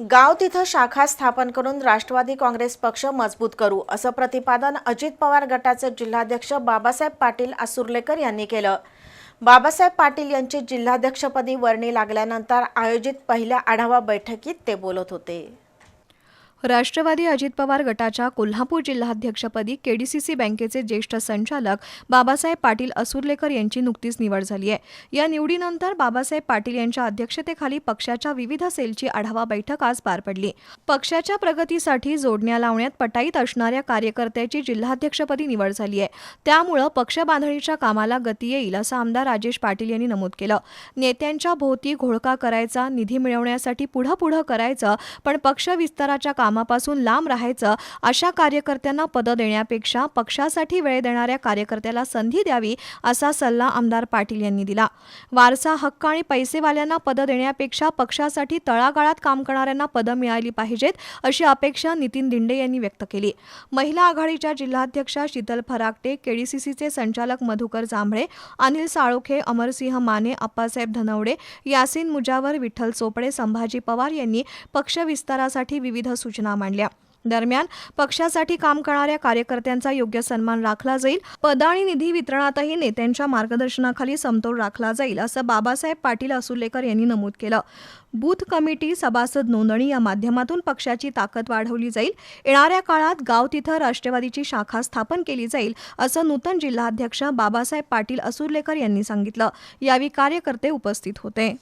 गाव तिथं शाखा स्थापन करून राष्ट्रवादी काँग्रेस पक्ष मजबूत करू असं प्रतिपादन अजित पवार गटाचे जिल्हाध्यक्ष बाबासाहेब पाटील आसुर्लेकर यांनी केलं. बाबासाहेब पाटील यांची जिल्हाध्यक्षपदी वर्णी लागल्यानंतर आयोजित पहिल्या आढावा बैठकीत ते बोलत होते. राष्ट्रवादी अजित पवार गटाच्या कोल्हापूर जिल्हाध्यक्षपदी केडीसीसी बँकेचे ज्येष्ठ संचालक बाबासाहेब पाटील असुर्लेकर यांची नुकतीच निवड झाली आहे. या निवडीनंतर बाबासाहेब पाटील यांच्या अध्यक्षतेखाली पक्षाच्या विविध सेलची आढावा बैठक आज पार पडली. पक्षाच्या प्रगतीसाठी जोडण्या लावण्यात पटाईत असणाऱ्या कार्यकर्त्याची जिल्हाध्यक्षपदी निवड झाली आहे. त्यामुळं पक्ष बांधणीच्या कामाला गती येईल असं आमदार राजेश पाटील यांनी नमूद केलं. नेत्यांच्या भोवती घोळका करायचा निधी मिळवण्यासाठी पुढं पुढं करायचं पण पक्ष विस्ताराच्या कामापासून लांब राहायचं अशा कार्यकर्त्यांना पदं देण्यापेक्षा पक्षासाठी वेळ देणाऱ्या कार्यकर्त्याला संधी द्यावी असा सल्ला आमदार पाटील यांनी दिला. वारसा हक्क आणि पैसेवाल्यांना पदं देण्यापेक्षा पक्षासाठी तळागाळात काम करणाऱ्यांना पदं मिळाली पाहिजेत अशी अपेक्षा नितीन दिंडे यांनी व्यक्त केली. महिला आघाडीच्या जिल्हाध्यक्षा शीतल फराकटे केडीसीसीचे संचालक मधुकर जांभळे अनिल साळोखे अमरसिंह माने अप्पासाहेब धनवडे यासीन मुजावर विठ्ठल चोपडे संभाजी पवार यांनी पक्ष विस्तारासाठी विविध सूचना मांडल्या. दरम्यान पक्षासाठी काम करणाऱ्या कार्यकर्त्यांचा योग्य सन्मान राखला जाईल. पद आणि निधी वितरणातही नेत्यांच्या मार्गदर्शनाखाली समतोल राखला जाईल असं बाबासाहेब पाटील असुलेकर यांनी नमूद केलं. बूथ कमिटी सभासद नोंदणी या माध्यमातून पक्षाची ताकद वाढवली जाईल. येणाऱ्या काळात गाव तिथं राष्ट्रवादीची शाखा स्थापन केली जाईल असं नूतन जिल्हाध्यक्ष बाबासाहेब पाटील असुर्लेकर यांनी सांगितलं. यावेळी कार्यकर्ते उपस्थित होते.